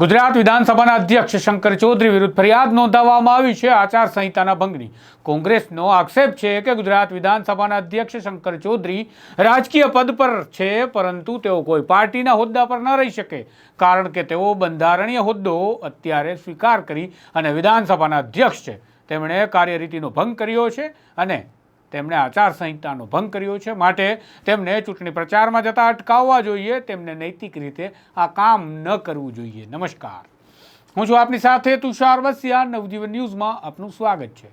ગુજરાત વિધાનસભાના અધ્યક્ષ શંકર ચૌધરી વિરુદ્ધ ફરિયાદ નોંધાવવામાં આવી છે આચારસંહિતાના ભંગની. કોંગ્રેસનો આક્ષેપ છે કે ગુજરાત વિધાનસભાના અધ્યક્ષ શંકર ચૌધરી રાજકીય પદ પર છે, પરંતુ તેઓ કોઈ પાર્ટીના હોદ્દા પર ન રહી શકે, કારણ કે તેઓ બંધારણીય હોદ્દો અત્યારે સ્વીકાર કરી અને વિધાનસભાના અધ્યક્ષ છે. તેમણે કાર્યરીતિનો ભંગ કર્યો છે અને તેમણે આચારસંહિતાનો ભંગ કર્યો છે. માટે તેમને ચૂંટણી પ્રચારમાં જતા અટકાવવા જોઈએ. તેમને નૈતિક રીતે આ કામ ન કરવું જોઈએ. નમસ્કાર. હું છું આપની સાથે તુષાર વસિયા. નવજીવન ન્યૂઝમાં આપનું સ્વાગત છે.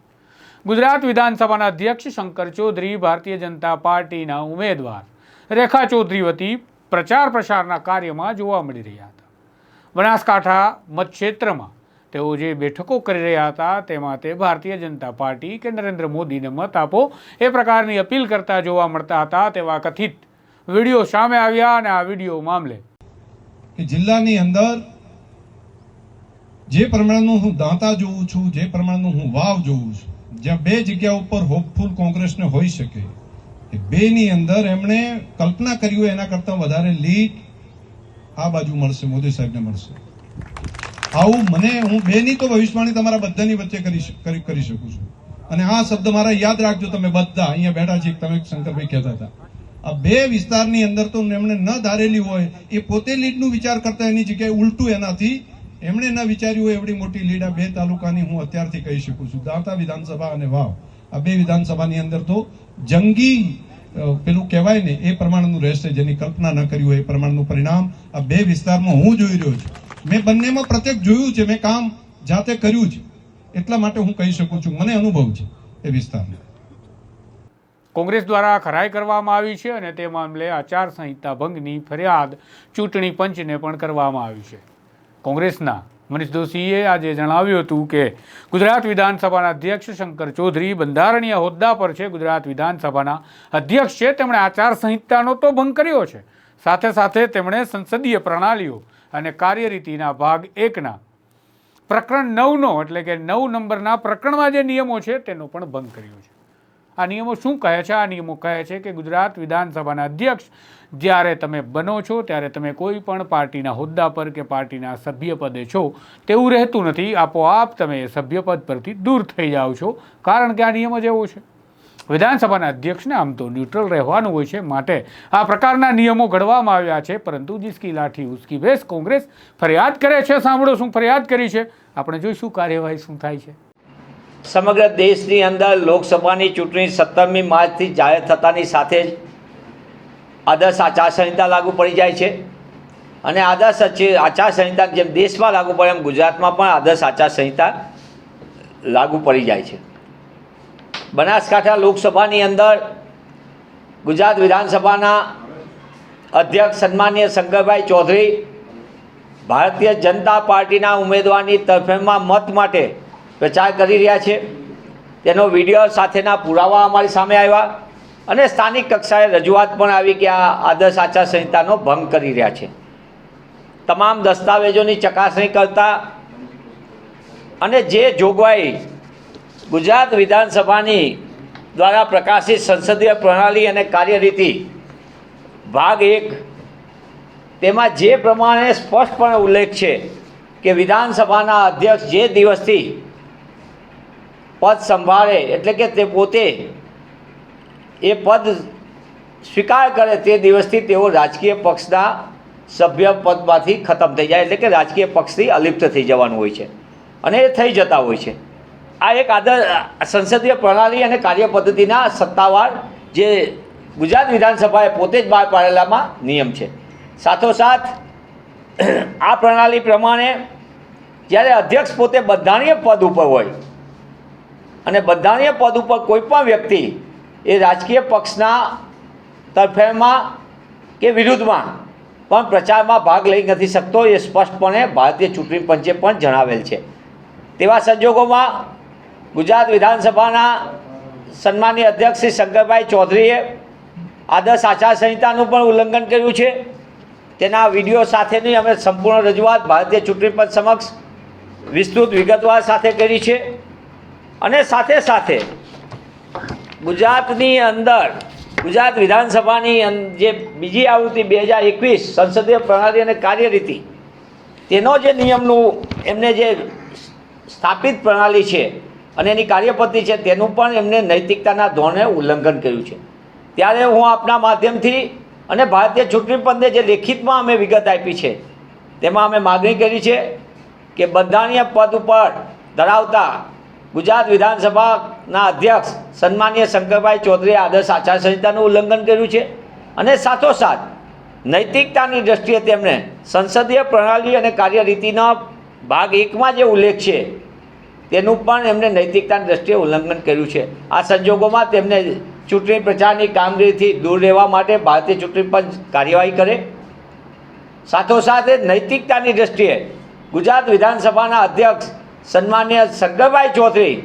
ગુજરાત વિધાનસભાના અધ્યક્ષ શંકર ચૌધરી, ભારતીય જનતા પાર્ટીના ઉમેદવાર રેખા ચૌધરી વતી પ્રચાર પ્રસારના કાર્યમાં જોવા મળી રહ્યા હતા. બનાસકાંઠા મતક્ષેત્રમાં તેઓ જે બેઠકો કરી રહ્યા હતા, તેમાં તે ભારતીય જનતા પાર્ટી કે નરેન્દ્ર મોદીને મત આપો એ પ્રકારની અપીલ કરતા જોવા મળતા હતા તેવા કથિત વીડિયો સામે આવ્યા અને આ વીડિયો મામલે જિલ્લાની અંદર જે પ્રમાણનું હું દાંતા જોઉં છું, જે પ્રમાણનું હું વાવ જોઉં છું, જ્યાં બે જગ્યા ઉપર હોપફુલ કોંગ્રેસને હોઈ શકે બેની અંદર એમણે કલ્પના કરી હોય એના કરતાં વધારે લીડ આ બાજુ મળશે, મોદી સાહેબને મળશે. આવું મને, હું બેની તો ભવિષ્યવાણી તમારા બધાની વચ્ચે કરી કરી કરી શકું છું. અને આ શબ્દ મારા યાદ રાખજો તમે બધા, અહીંયા બેઠા છે તમે શંકરભાઈ કહેતા હતા. આ બે વિસ્તારની અંદર તો એમણે ન ધારેલી હોય, એ પોતે લીડનું વિચાર કરતા એની જગ્યાએ ઉલટું એનાથી એમણે ન વિચાર્યું હોય એવડી મોટી લીડ આ બે તાલુકાની હું અત્યારથી કહી શકું છું. દાંતા વિધાનસભા અને વાવ. આ બે વિધાનસભાની અંદર તો જંગી પેલું કહેવાય ને, એ પ્રમાણનું રહેશે, જેની કલ્પના ન કરી હોય એ પ્રમાણનું પરિણામ આ બે વિસ્તારમાં હું જોઈ રહ્યો છું. મેં બંનેમાં પ્રત્યેક જોયું છે, મેં કામ જાતે કર્યું છે. એટલા માટે હું કહી શકું છું, મને અનુભવ છે એ વિસ્તારનો. કોંગ્રેસ દ્વારા ખરાઈ કરવામાં આવી છે અને તે મામલે આચારસંહિતા ભંગની ફરિયાદ ચૂંટણી પંચને પણ કરવામાં આવી છે. કોંગ્રેસના મનીષ દોશીએ આજે જણાવ્યું હતું કે ગુજરાત વિધાનસભાના અધ્યક્ષ શંકર ચૌધરી બંધારણીય હોદ્દા પર છે. ગુજરાત વિધાનસભાના અધ્યક્ષ છે. તેમણે આચારસંહિતાનો તો ભંગ કર્યો છે. સાથે સાથે તેમણે સંસદીય પ્રણાલીઓ અને કાર્યરીતિના ભાગ એકના. પ્રકરણ નવનો, એટલે કે નવ નંબરના પ્રકરણમાં જે નિયમો છે, તેનો પણ ભંગ કર્યો છે. આ નિયમો શું કહે છે? આ નિયમો કહે છે કે ગુજરાત વિધાનસભાના અધ્યક્ષ જ્યારે તમે બનો છો, ત્યારે તમે કોઈ પણ પાર્ટીના હોદ્દા પર કે પાર્ટીના સભ્યપદે છો, તેવું રહેતું નથી. આપોઆપ તમે સભ્યપદ પરથી દૂર થઈ જાઓ છો. કારણ કે આ નિયમ જ એવો છે. વિધાનસભાના અધ્યક્ષને આમ તો ન્યુટ્રલ રહેવાનું હોય છે માટે આ પ્રકારના નિયમો ઘડવામાં આવ્યા છે, પરંતુ જીસકી લાઠી, ઉસકી ભેસ કોંગ્રેસ ફરિયાદ કરે છે. સાંભળો શું ફરિયાદ કરી છે. આપણે જોઈશું કાર્યવાહી, શું થાય છે. સમગ્ર દેશની અંદર લોકસભાની ચૂંટણી સત્તરમી માર્ચથી જાહેર થતાની સાથે જ આદર્શ આચારસંહિતા લાગુ પડી જાય છે. અને આદર્શ આચે- આચારસંહિતા જેમ દેશમાં લાગુ પડે એમ ગુજરાતમાં પણ આદર્શ આચારસંહિતા લાગુ પડી જાય છે. બનાસકાંઠા લોકસભાની અંદર ગુજરાત વિધાનસભાના અધ્યક્ષ સન્માનીય શંકરભાઈ ચૌધરી ભારતીય જનતા પાર્ટીના ઉમેદવારની તરફેણમાં મત માટે પ્રચાર કરી રહ્યા છે. તેનો વીડિયો સાથેના પુરાવા અમારી સામે આવ્યા અને સ્થાનિક કક્ષાએ રજૂઆત પણ આવી કે આ આદર્શ આચારસંહિતાનો ભંગ કરી રહ્યા છે. તમામ દસ્તાવેજોની ચકાસણી કરતા અને જે જોગવાઈ ગુજરાત વિધાનસભાની દ્વારા પ્રકાશિત સંસદીય પ્રણાલી અને કાર્યરીતિ. ભાગ એક. તેમાં જે પ્રમાણે સ્પષ્ટપણે ઉલ્લેખ છે કે વિધાનસભાના અધ્યક્ષ જે દિવસથી પદ સંભાળે એટલે કે તે પોતે એ પદ સ્વીકાર કરે તે દિવસથી તેઓ રાજકીય પક્ષના સભ્ય પદમાંથી ખતમ થઈ જાય એટલે કે રાજકીય પક્ષથી અલિપ્ત થઈ જવાનું હોય છે. અને એ થઈ જતા હોય છે. આ એક આદર, સંસદીય પ્રણાલી અને કાર્ય પદ્ધતિના સત્તાવાર જે ગુજરાત વિધાનસભાએ પોતે જ બહાર પાડેલામાં નિયમ છે. સાથોસાથ, આ પ્રણાલી પ્રમાણે જ્યારે અધ્યક્ષ પોતે બંધારણીય પદ ઉપર હોય અને બંધારણીય પદ ઉપર કોઈપણ વ્યક્તિ એ રાજકીય પક્ષના તરફેણમાં કે વિરુદ્ધમાં પણ પ્રચારમાં ભાગ લઈ નથી શકતો એ સ્પષ્ટપણે ભારતીય ચૂંટણી પંચે પણ જણાવેલ છે. તેવા સંજોગોમાં ગુજરાત વિધાનસભાના સન્માનીય અધ્યક્ષ શ્રી શંકરભાઈ ચૌધરીએ આદર્શ આચારસંહિતાનું પણ ઉલ્લંઘન કર્યું છે. તેના વીડિયો સાથેની અમે સંપૂર્ણ રજૂઆત ભારતીય ચૂંટણી પંચ સમક્ષ વિસ્તૃત વિગતવાર સાથે કરી છે. અને સાથે સાથે ગુજરાતની અંદર, ગુજરાત વિધાનસભાની જે બીજી આવૃત્તિ બે હજાર એકવીસ સંસદીય પ્રણાલી અને કાર્યરીતિ, તેનો જે નિયમનું એમને જે સ્થાપિત પ્રણાલી છે અને એની કાર્યપદ્ધતિ છે તેનું પણ એમને નૈતિકતાના ધોરણે ઉલ્લંઘન કર્યું છે. ત્યારે હું આપના માધ્યમથી અને ભારતીય ચૂંટણી પંચે જે લેખિતમાં અમે વિગત આપી છે, તેમાં અમે માગણી કરી છે કે બંધારણીય પદ ઉપર ધરાવતા ગુજરાત વિધાનસભાના અધ્યક્ષ સન્માનીય શંકરભાઈ ચૌધરીએ આદર્શ આચારસંહિતાનું ઉલ્લંઘન કર્યું છે અને સાથોસાથ નૈતિકતાની દ્રષ્ટિએ તેમણે સંસદીય પ્રણાલી અને કાર્યરીતિના ભાગ એકમાં જે ઉલ્લેખ છે તેનું પણ એમણે નૈતિકતાની દ્રષ્ટિએ ઉલ્લંઘન કર્યું છે. આ સંજોગોમાં તેમને ચૂંટણી પ્રચારની કામગીરીથી દૂર રહેવા માટે ભારતીય ચૂંટણી પંચ કાર્યવાહી કરે. સાથોસાથ નૈતિકતાની દ્રષ્ટિએ ગુજરાત વિધાનસભાના અધ્યક્ષ સન્માન્ય શંકરભાઈ ચૌધરી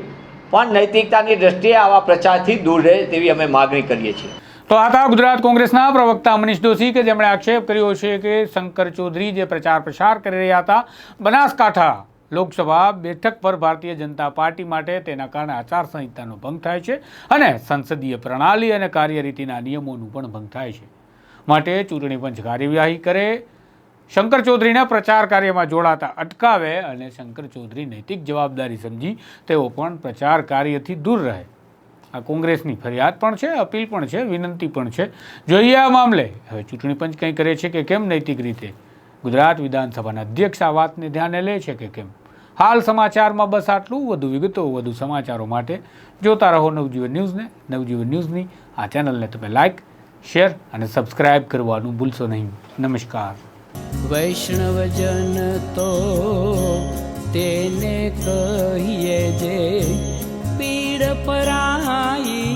પણ નૈતિકતાની દ્રષ્ટિએ આવા પ્રચારથી દૂર રહે તેવી અમે માગણી કરીએ છીએ. તો આ હતા ગુજરાત કોંગ્રેસના પ્રવક્તા મનીષ દોશી કે જેમણે આક્ષેપ કર્યો છે કે શંકર ચૌધરી જે પ્રચાર પ્રસાર કરી રહ્યા હતા, બનાસકાંઠા લોકસભા બેઠક પર ભારતીય જનતા પાર્ટી માટે તેના કારણે આચારસંહિતાનો ભંગ થાય છે અને સંસદીય પ્રણાલી અને કાર્યરીતિના નિયમોનું પણ ભંગ થાય છે. માટે ચૂંટણી પંચ કાર્યવાહી કરે. શંકર ચૌધરીના પ્રચાર કાર્યમાં જોડાતા અટકાવે અને શંકર ચૌધરી નૈતિક જવાબદારી સમજી તેઓ પણ પ્રચાર કાર્યથી દૂર રહે. આ કોંગ્રેસની ફરિયાદ પણ છે, અપીલ પણ છે, વિનંતી પણ છે. જોઈએ આ મામલે. હવે ચૂંટણી પંચ કંઈ કરે છે કે કેમ નૈતિક રીતે? ગુજરાત વિધાનસભાના અધ્યક્ષ આ વાતને ધ્યાને લે છે કે કેમ? હાલ સમાચારમાં બસ આટલું. વધુ વિગતો, વધુ સમાચારો માટે જોતા રહો નવજીવન ન્યૂઝને. નવજીવન ન્યૂઝની આ ચેનલને તમે લાઇક શેર અને સબસ્ક્રાઇબ કરવાનું ભૂલશો નહીં. નમસ્કાર. વૈષ્ણવજન તો તેને કહીએ જે પીડ પરાઈ